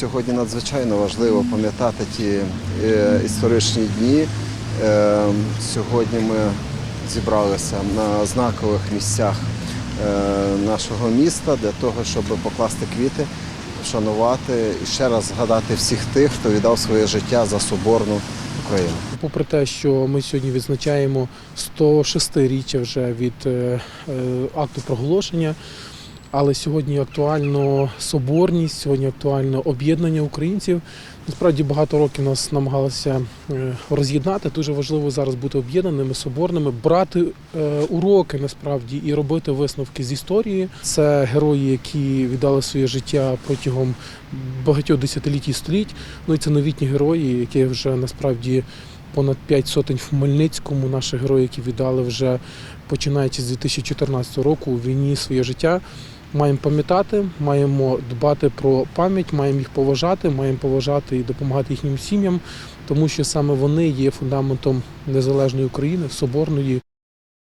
Сьогодні надзвичайно важливо пам'ятати ті е, історичні дні. Е, Сьогодні ми зібралися на знакових місцях е, нашого міста для того, щоб покласти квіти, вшанувати і ще раз згадати всіх тих, хто віддав своє життя за соборну Україну. Попри те, що ми сьогодні відзначаємо 106-річчя вже від акту проголошення, але сьогодні актуально соборність, сьогодні актуально об'єднання українців. Насправді багато років нас намагалися е, роз'єднати. Дуже важливо зараз бути об'єднаними, соборними, брати е, уроки насправді і робити висновки з історії. Це герої, які віддали своє життя протягом багатьох десятиліть і століть. Ну і це новітні герої, які вже насправді понад 5 сотень в Хмельницькому. Наші герої, які віддали вже починаючи з 2014 року у війні своє життя. Маємо пам'ятати, маємо дбати про пам'ять, маємо їх поважати, маємо поважати і допомагати їхнім сім'ям, тому що саме вони є фундаментом незалежної України, соборної